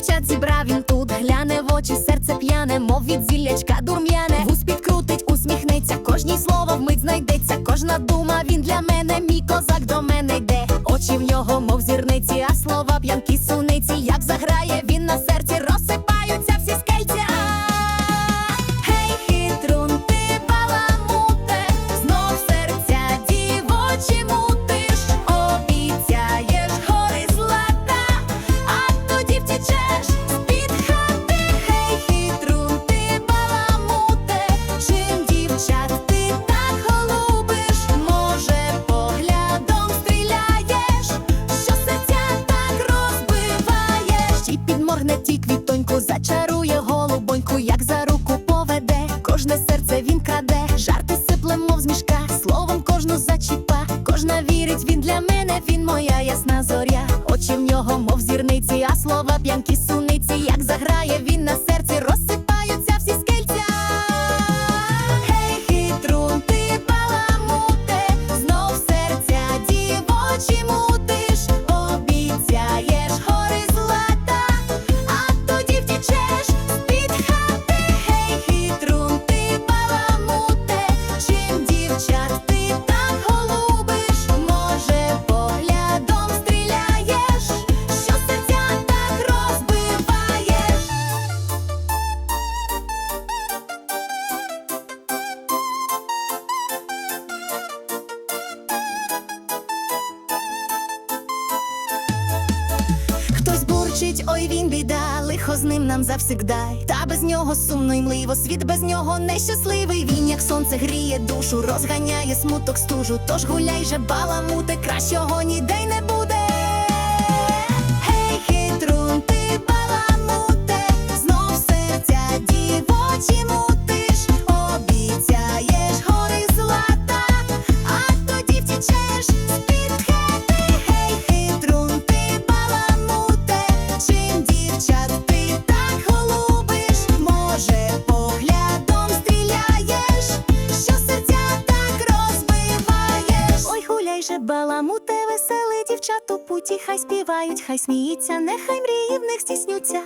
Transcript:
дівчат зібрав він тут, гляне в очі, серце п'яне, мов від зіллячка дурм'яне. Вуз підкрутить, усміхнеться, кожній слово вмить знайдеться, кожна дума він для мене, мій козак до мене йде, очі в нього, мов зірниці. Сипле, з мішка, словом кожну зачіпа, кожна вірить, він для мене, він моя ясна зоря. Очі в нього, мов зірниці, а слова п'янкі Хтось ой він біда, лихо з ним нам завсігдай. Та без нього сумно й мливо, світ без нього нещасливий. Він, як сонце, гріє душу, розганяє смуток стужу. Тож гуляй же, баламуте, кращого ніде й не буде. Гей, хитрун, баламуте, знов серця дівочі мутиш, обіцяєш гори злата, а тоді втічеш дівчат ти так голубиш, може, поглядом стріляєш, що серця так розбиваєш. Ой, гуляй же, баламуте, веселе дівчат путі, хай співають, хай сміються, нехай мрії в них здійснються.